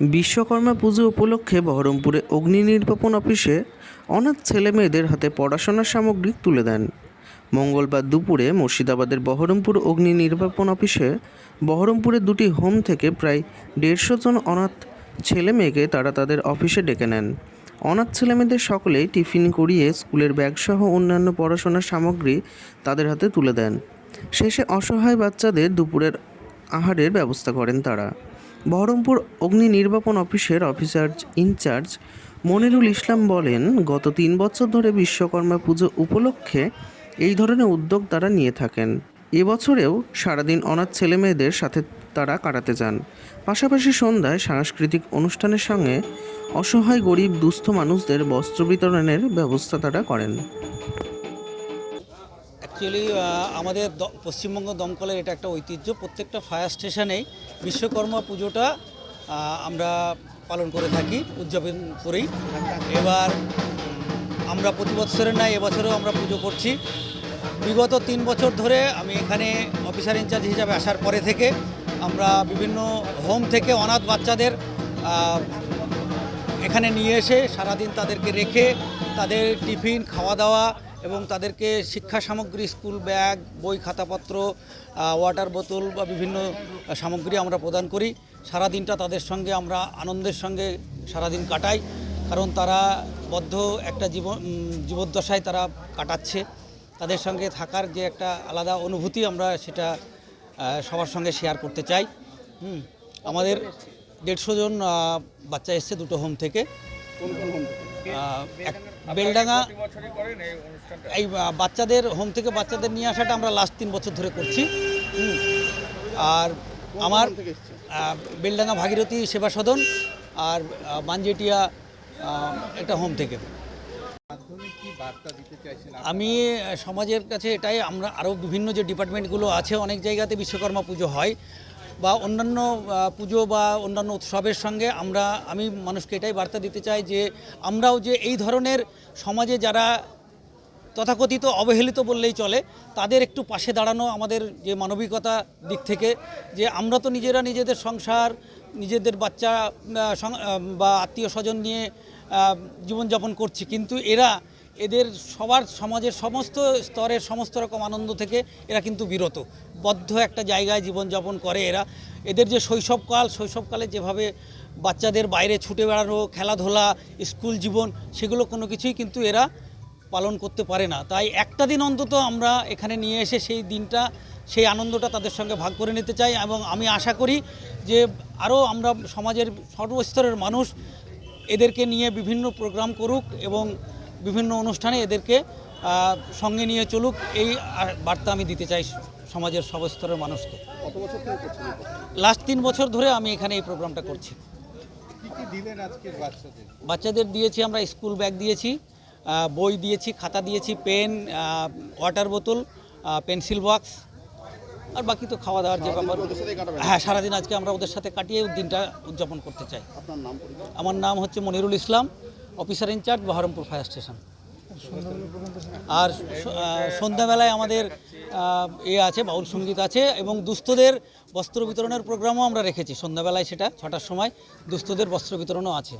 বিশ্বকর্মা পুজো উপলক্ষে বহরমপুরে অগ্নি নির্বাপন অফিসে অনাথ ছেলে মেয়েদের হাতে পড়াশোনার সামগ্রী তুলে দেন। মঙ্গলবার দুপুরে মুর্শিদাবাদের বহরমপুর অগ্নি নির্বাপন অফিসে বহরমপুরের দুটি হোম থেকে প্রায় দেড়শো জন অনাথ ছেলে মেয়েকে তারা তাদের অফিসে ডেকে নেন। অনাথ ছেলেমেয়েদের সকলেই টিফিন করিয়ে স্কুলের ব্যাগসহ অন্যান্য পড়াশোনার সামগ্রী তাদের হাতে তুলে দেন। শেষে অসহায় বাচ্চাদের দুপুরের আহারের ব্যবস্থা করেন তারা। বহরমপুর অগ্নি নির্বাপন অফিসের অফিসার ইনচার্জ মনিরুল ইসলাম বলেন, গত তিন বছর ধরে বিশ্বকর্মা পুজো উপলক্ষে এই ধরনের উদ্যোগ তারা নিয়ে থাকেন। এবছরেও সারাদিন অনাথ ছেলেমেয়েদের সাথে তারা কাটাতে যান। পাশাপাশি সন্ধ্যায় সাংস্কৃতিক অনুষ্ঠানের সঙ্গে অসহায় গরিব দুস্থ মানুষদের বস্ত্র বিতরণের ব্যবস্থা তারা করেন। অ্যাকচুয়ালি আমাদের পশ্চিমবঙ্গ দমকলের এটা একটা ঐতিহ্য। প্রত্যেকটা ফায়ার স্টেশনেই বিশ্বকর্মা পুজোটা আমরা পালন করে থাকি, উদযাপন করি। এবার আমরা প্রতি বছরের নাই এবছরেও আমরা পুজো করছি। বিগত তিন বছর ধরে আমি এখানে অফিসার ইনচার্জ হিসাবে আসার পরে থেকে আমরা বিভিন্ন হোম থেকে অনাথ বাচ্চাদের এখানে নিয়ে এসে সারাদিন তাদেরকে রেখে তাদের টিফিন, খাওয়া দাওয়া এবং তাদেরকে শিক্ষা সামগ্রী স্কুল ব্যাগ বই খাতাপত্র ওয়াটার বোতল বা বিভিন্ন সামগ্রী আমরা প্রদান করি। সারাদিনটা তাদের সঙ্গে আমরা আনন্দের সঙ্গে সারাদিন কাটাই কারণ তারা বদ্ধ একটা জীবন জীবদ্দশায় তারা কাটাচ্ছে। তাদের সঙ্গে থাকার যে একটা আলাদা অনুভূতি আমরা সেটা সবার সঙ্গে শেয়ার করতে চাই। হুম আমাদের দেড়শো জন বাচ্চা এসছে দুটো হোম থেকে। আহ, এক বেলডাঙ্গা এই বাচ্চাদের হোম থেকে বাচ্চাদের নিয়ে আসাটা আমরা লাস্ট তিন বছর ধরে করছি। আর আমার বেলডাঙ্গা ভাগীরথী সেবা সদন আর বানজেটিয়া একটা হোম থেকে। আমি সমাজের কাছে এটাই আমরা আরও বিভিন্ন যে ডিপার্টমেন্টগুলো আছে অনেক জায়গাতে বিশ্বকর্মা পুজো হয়। বা অন্যান্য পুজো বা অন্যান্য উৎসবের সঙ্গে আমরা, আমি মানুষকে এটাই বার্তা দিতে চাই যে আমরাও যে এই ধরনের সমাজে যারা তথাকথিত অবহেলিত বললেই চলে, তাদের একটু পাশে দাঁড়ানো আমাদের যে মানবিকতা দিক থেকে, যে আমরা তো নিজেরা নিজেদের সংসার, নিজেদের বাচ্চা বা আত্মীয় স্বজন নিয়ে জীবনযাপন করছি, কিন্তু এরা এদের সবার সমাজের সমস্ত স্তরের সমস্ত রকম আনন্দ থেকে এরা কিন্তু বিরত। বদ্ধ একটা জায়গায় জীবনযাপন করে এরা। এদের যে শৈশবকাল, শৈশবকালে যেভাবে বাচ্চাদের বাইরে ছুটে বেড়ানো, খেলাধুলা, স্কুল জীবন, সেগুলো কোনো কিছুই কিন্তু এরা পালন করতে পারে না। তাই একটা দিন অন্তত আমরা এখানে নিয়ে এসে সেই দিনটা, সেই আনন্দটা তাদের সঙ্গে ভাগ করে নিতে চাই এবং আমি আশা করি যে আরও আমরা সমাজের সর্বস্তরের মানুষ এদেরকে নিয়ে বিভিন্ন প্রোগ্রাম করুক এবং বিভিন্ন অনুষ্ঠানে এদেরকে সঙ্গে নিয়ে চলুক এই বার্তা আমি দিতে চাই সমাজের সবস্তরের মানুষকে? লাস্ট তিন বছর ধরে আমি এখানে এই প্রোগ্রামটা করছি। বাচ্চাদের? দিয়েছি আমরা স্কুল ব্যাগ দিয়েছি বই দিয়েছি খাতা দিয়েছি পেন ওয়াটার বোতল পেন্সিল বক্স আর বাকি তো খাওয়া দাওয়ার যে ব্যাপার। হ্যাঁ সারাদিন আজকে আমরা ওদের সাথে কাটিয়ে দিনটা উদযাপন করতে চাই। আপনার নাম আমার নাম হচ্ছে Manirul Islam. Officer in charge Baharampur fire station আর সন্ধ্যাবেলায় আমাদের এ আছে, বাউল সংগীত আছে এবং দুস্থদের বস্ত্র বিতরণের প্রোগ্রামও আমরা রেখেছি। সন্ধ্যাবেলায় সেটা, ছটার সময় দুস্থদের বস্ত্র বিতরণও আছে।